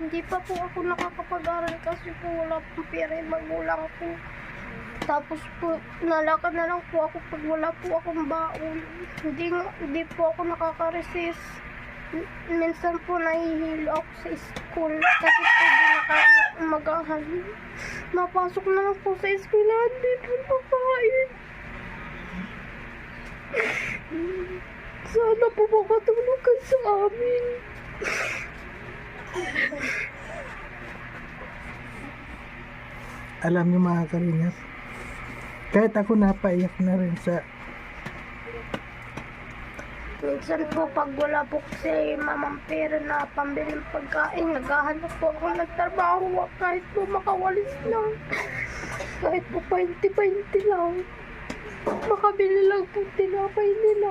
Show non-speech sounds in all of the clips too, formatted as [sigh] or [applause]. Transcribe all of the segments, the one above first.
Hindi pa po ako nakakapag-aral kasi po wala pong pera yung magulang ko. Tapos po, nalakad na lang po ako pag wala po akong baon. Hindi, hindi po ako nakaka-resist. Minsan po nahihilo ako sa school kasi po di na kaya umagahan. Napasok na lang po sa school, hindi po nakain. Sana po makatulong kayo sa amin. Alam niyo mga kalingap, kahit ako napaiyak na rin sa Minsan po pag wala po kasi mamang pera na pambiling pagkain, naghahanap po ako ng trabaho kahit po makawalis lang. Kahit po 20-20 lang. Makabili lang po tinapay nila.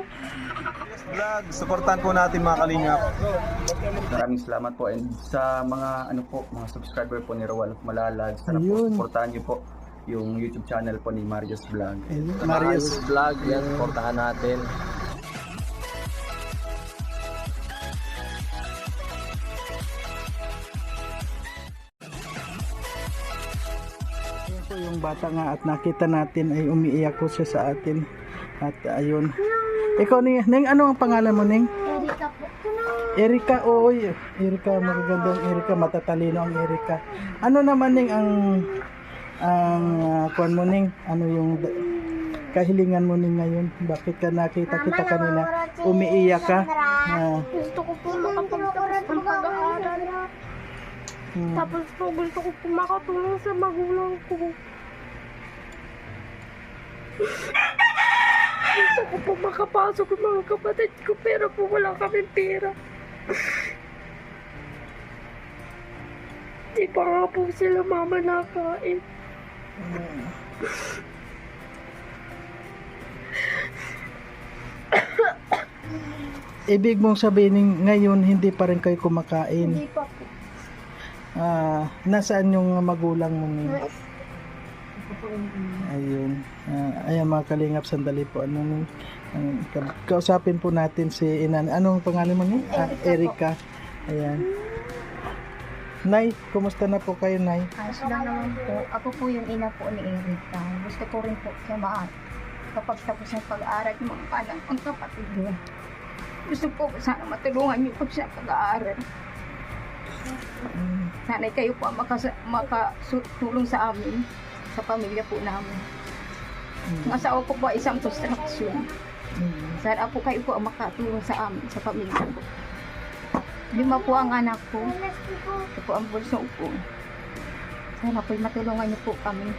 Vlog, supportan po natin mga kalingap. Maraming salamat po and sa mga ano po, mga subscriber po ni Rowan of Malalag, sana po Ayun. supportahan niyo po yung YouTube channel po ni Marius Vlog. Ayun, Marius. Vlog, yan, supportahan natin. Yung bata nga at nakita natin ay umiiyak po siya sa atin. At ayun. Ikaw Ning, Ning ano ang pangalan mo Ning? Erika po. Erika, oo. Erika, magagandang Erika, matatalino ang Erika. Ano naman Ning ang ang uh, kuan mo Ning? Ano yung kahilingan mo Ning ngayon? Bakit ka nakita kita kanina umiiyak ka? Ah, Gusto ko po makapagtapos ng pag-aaral. hmm. Tapos po gusto ko po makatulong sa magulang ko. Gusto ko po makapasok ng mga kapatid ko pero po wala kaming pera. Di pa nga po sila mama nakain. Ibig mong sabihin ngayon hindi pa rin kayo kumakain. Hindi pa po. Ah, nasaan yung magulang mo Ning? Ayun. Ah, ayan mga kalingap, sandali po. Ano, ang- ka- kausapin po natin si Inan. Anong pangalan mo niya? Ah, Erika. Ayan. Nay, kumusta na po kayo, Nay? Ayos lang naman po. Ako po yung ina po ni Erika. Gusto ko rin po siya ma kapag tapos ng pag-aaral yung mga anak ang kapatid niya. Gusto ko po sana matulungan niyo po siya pag-aaral. Sana kayo po ang makas- makatulong sa amin, sa pamilya po namin. Ang asawa ko po isang construction. Mm. Sana po kayo po ang makatulong sa amin, sa pamilya ko. Lima po ang anak ko. Ito po ang bulso ko. Sana po matulungan niyo po kami.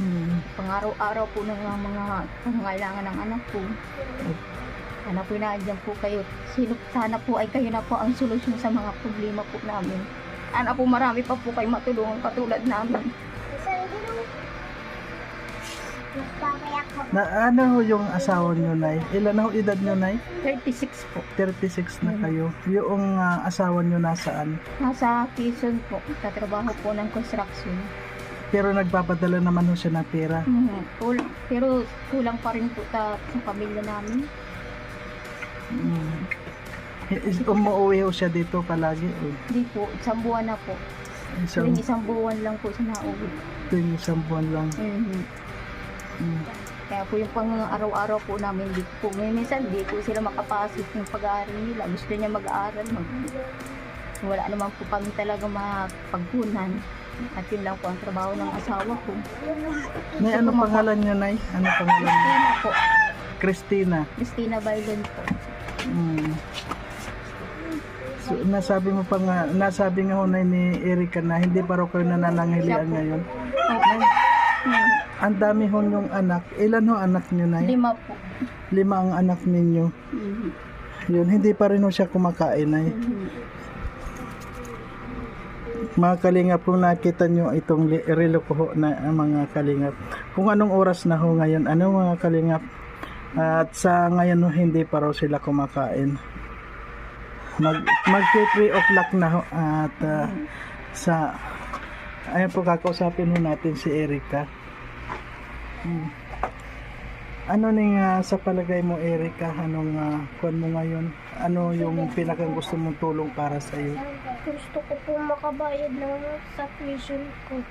Mm. Pang-araw-araw po ng mga, mga pangangailangan ng anak ko. Sana po nandiyan po kayo. Sino, sana po ay kayo na po ang solusyon sa mga problema po namin. Sana po marami pa po kayo matulungan katulad namin. Na, ano yung asawa niyo, Nay? Ilan ho edad niyo, Nay? 36 po. 36 na kayo. Yung ah, asawa niyo nasaan? Nasa Quezon po. Katrabaho po ng construction. Pero nagpapadala naman ho siya ng pera. Mhm. Kul- pero kulang pa rin po ta, sa pamilya namin. Mm. Is- Umuwi ho siya dito palagi. O, Hindi po, isang buwan na po. isang, Tuwing isang buwan lang po siya nauwi. tuwing isang buwan lang. Mhm. Mm. Kaya po yung pang araw-araw po namin, di po, may minsan di po sila makapasok yung pag-aaral nila. Gusto niya mag-aaral. Mag wala naman po kami talaga mapagpunan. At yun lang po ang trabaho ng asawa ko. Nay, ano pangalan niya, Nay? Ano pangalan niya? Christina po. Christina. Christina Bailen po. Mm. So, nasabi mo pa nga, nasabi nga ho na ni Erika na hindi pa raw kayo nanananghilian ngayon. Opo. Hmm. Ang dami ho yung anak. Ilan ho anak niyo, Nay? Lima po. Lima ang anak ninyo. Mhm. Yun, hindi pa rin ho siya kumakain, Nay. Mhm. Mga kalingap, kung nakita nyo itong relo ko ho na ang mga kalingap. Kung anong oras na ho ngayon, ano mga kalingap. At sa ngayon ho, hindi pa raw sila kumakain. Mag, mag 3 o'clock na ho. At ah, sa, ayan po kakausapin ho natin si Erika. Hmm. Ano ning ah, sa palagay mo Erika, anong uh, kuan mo ngayon? Ano yung pinakang gusto mong tulong para sa iyo? gusto ko po makabayad ng sa tuition ko.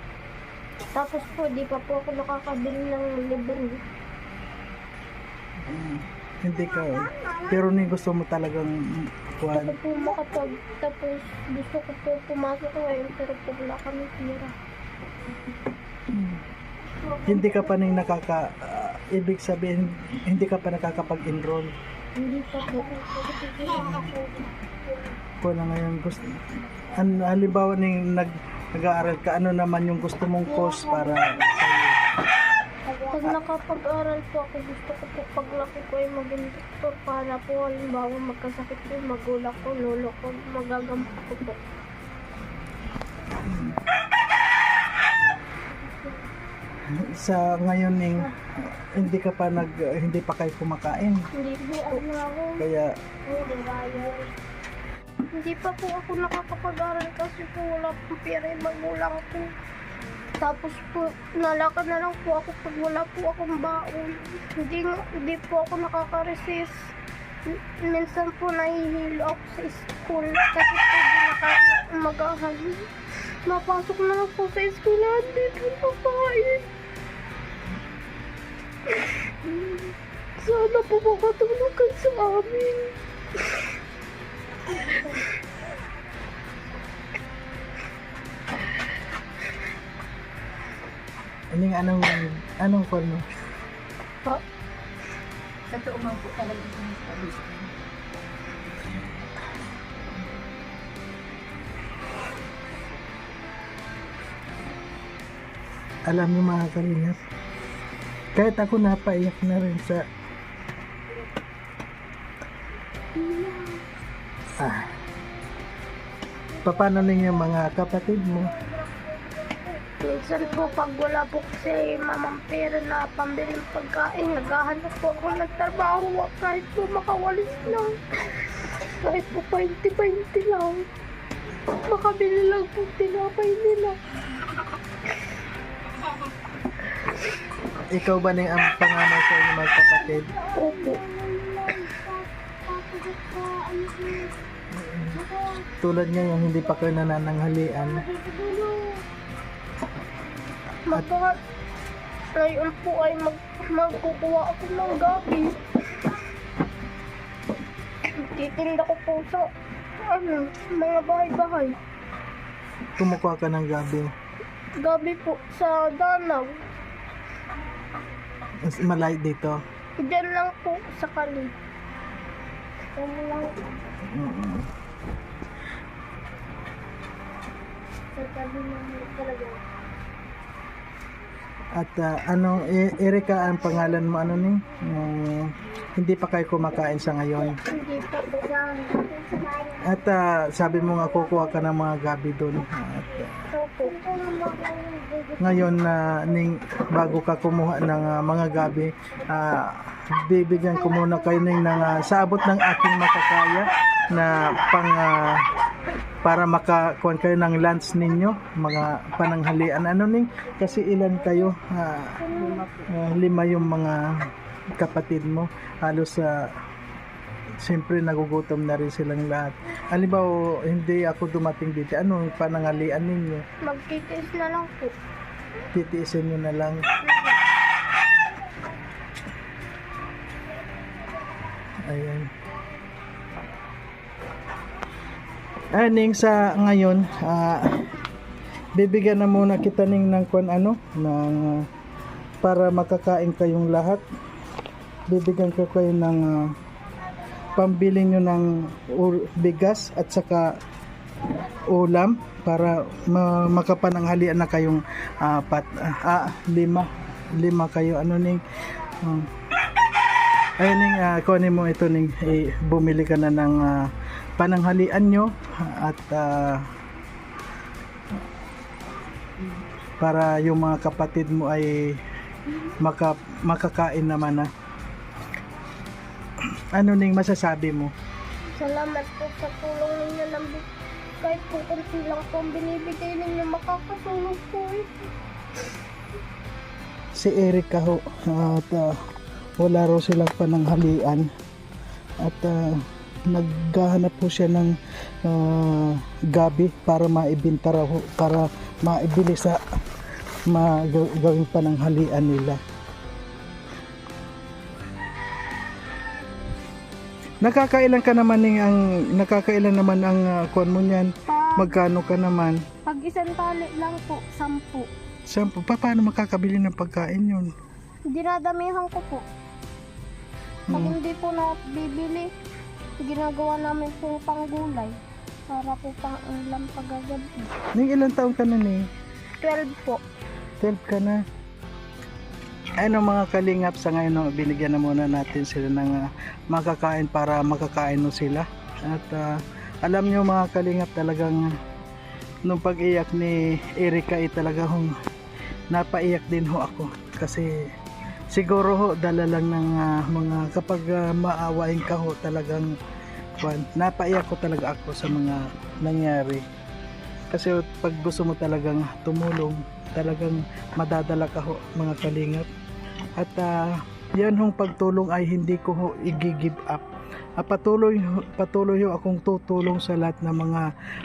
Tapos po, di pa po ako nakakabili ng libro. Hindi ka. oh. Pero ni gusto mo talagang Gusto kuhan. ko po makapag, tapos gusto ko po pumasok ngayon, pero po wala kami tira. Hindi ka pa ning nakaka ah, ibig sabihin hindi ka pa nakakapag-enroll. Hindi pa po. Ko na ngayon gusto an halimbawa ning nag nag-aaral ka ano naman yung gusto mong course para Pag nakapag-aral po ako, gusto ko po paglaki ko ay maging doktor para po halimbawa magkasakit po yung magulang ko, lolo ko, magagamot ko po. Sa ngayon ning hindi ka pa nag hindi pa kayo kumakain. Hindi po ako. Kaya Hindi pa po ako nakakapag-aral kasi po wala po pera yung magulang ko. Tapos po, nalakad na lang po ako pag wala po akong baon. Hindi, hindi po ako nakaka-resist. Minsan po nahihilo ako sa school kasi po di nakamagahan. Mapasok na lang po sa school hindi po pakain. Sana po makatulong ka sa amin. Aning anong anong call mo? Pa, Sa man po talaga yung sabi ko. Alam niyo mga kalingap, kahit ako napaiyak na rin sa ah, paano ninyo mga kapatid mo? Minsan po pag wala po kasi mamang pera na pambiling pagkain, naghahanap po ako ng trabaho kahit po makawalis lang. Kahit po 20-20 lang. Makabili lang po tinapay nila. Ikaw ba ning ang panganay sa inyong mga kapatid? Opo. Tulad ngayon, hindi pa kayo nanananghalian. Maka, ngayon po ay mag, magkukuha ako ng gabi. Titinda ko po sa ano, mga bahay-bahay. Kumukuha ka ng gabi. Gabi po sa Danaw. Mas Malay dito. Diyan lang po sa kali. Diyan lang Mm. sa kali ng talaga. At ah, ano, E- Erika ang pangalan mo ano ning? Yung hindi pa kayo kumakain sa ngayon. Hindi At ah, sabi mo nga kukuha ka ng mga gabi doon. At Opo. ngayon na ning bago ka kumuha ng ah, mga gabi, ah, bibigyan ko muna kayo ng uh, sa abot ng aking makakaya na pang ah, para makakuha kayo ng lunch ninyo, mga pananghalian. Ano ning kasi ilan kayo? Ah, ah, lima yung mga kapatid mo. Halos sa Siyempre nagugutom na rin silang lahat. Halimbawa, hindi ako dumating dito. Ano panangalian ninyo? Magtitiis na lang po. titiisin nyo na lang. Ayan. Aning sa ngayon, ah, bibigyan na muna kita ning ng kwan ano, ng ah, para makakain kayong lahat. Bibigyan ko kayo ng ah, pambili nyo ng bigas at saka ulam para ma- makapananghalian na kayong apat ah, lima lima kayo. Ano ning? Um, ayun ning ah, kunin mo ito ning. Eh, bumili ka na ng ah, pananghalian nyo at ah, para yung mga kapatid mo ay maka, makakain naman na ano ning masasabi mo? Salamat po sa tulong ninyo ng bi- kahit po kunti lang po ang binibigay ninyo makakatulong po si Eric ho at ah, wala raw silang pananghalian. At ah, naghahanap po siya ng ah, gabi para maibenta raw ho, para maibili sa magawing pananghalian nila. Nakakailan ka naman ng ang nakakailan naman ang uh, kuan mo niyan? Pag, Magkano ka naman? pag isang tali lang po, sampu. Sampo, pa, paano makakabili ng pagkain yun? Dinadamihan ko po. Pag Hmm. hindi po na bibili, ginagawa namin po panggulay. Para po pang ulam pagagabi. Ning ilang taon ka na ni? 12 po. 12 ka na. Ano mga kalingap sa ngayon, binigyan na muna natin sila ng ah, makakain para makakain no sila. At ah, alam nyo mga kalingap talagang nung pag-iyak ni Erika ay talaga hong napaiyak din ho ako. Kasi siguro ho dala lang ng ah, mga kapag ah, maawain ka ho talagang kwan, napaiyak ko talaga ako sa mga nangyari. Kasi pag gusto mo talagang tumulong talagang madadala ka ho mga kalingap at ah, yan hong pagtulong ay hindi ko ho i-give up. Ah, patuloy patuloy ho akong tutulong sa lahat ng mga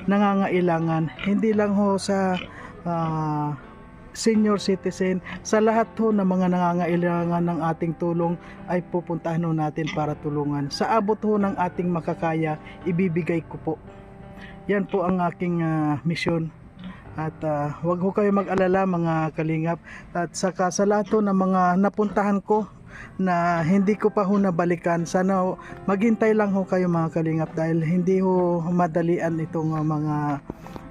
nangangailangan. Hindi lang ho sa ah, senior citizen sa lahat ho ng mga nangangailangan ng ating tulong ay pupuntahan ho natin para tulungan. Sa abot ho ng ating makakaya ibibigay ko po. Yan po ang aking ah, misyon at ah, wag ho kayo mag-alala mga kalingap. At saka sa lahat ng mga napuntahan ko na hindi ko pa ho nabalikan sana maghintay lang ho kayo mga kalingap dahil hindi ho madalian itong ah, mga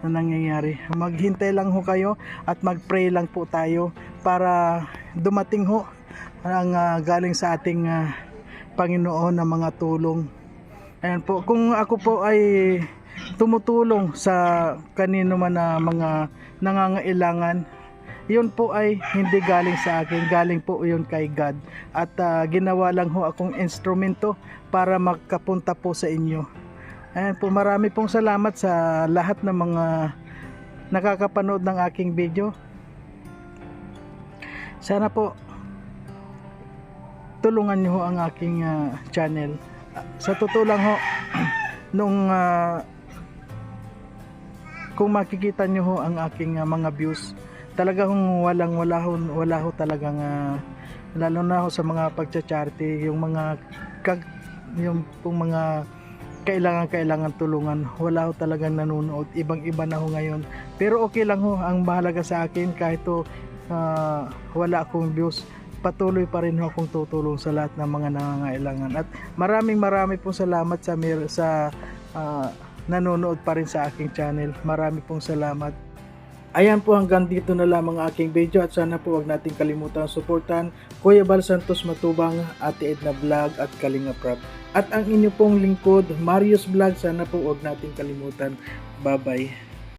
nangyayari. Maghintay lang ho kayo at mag-pray lang po tayo para dumating ho ang ah, galing sa ating ah, Panginoon na mga tulong. Ayan po, kung ako po ay tumutulong sa kanino man na mga nangangailangan, yun po ay hindi galing sa akin, galing po yun kay God. At ah, ginawa lang ho akong instrumento para makapunta po sa inyo. Ayan po, marami pong salamat sa lahat ng mga nakakapanood ng aking video. Sana po tulungan niyo ho ang aking ah, channel. Sa totoo lang ho, [clears throat] nung ah, kung makikita nyo ho ang aking ah, mga views talagang walang wala ho, wala ho talagang ah, lalo na ho sa mga pagcha-charity yung mga kag, yung pong mga kailangan kailangan tulungan wala ho talagang nanonood. Ibang iba na ho ngayon. Pero okay lang ho ang mahalaga sa akin kahit to ah, wala akong views patuloy pa rin ho akong tutulong sa lahat ng mga nangangailangan. At maraming maraming pong salamat sa sa ah, nanonood pa rin sa aking channel. Marami pong salamat. Ayan po hanggang dito na lamang ang aking video at sana po wag nating kalimutan suportahan Kuya Bal Santos Matubang, Ate Edna Vlog at Kalinga Prab. At ang inyo pong lingkod, Marius Vlog, sana po wag nating kalimutan. Bye bye.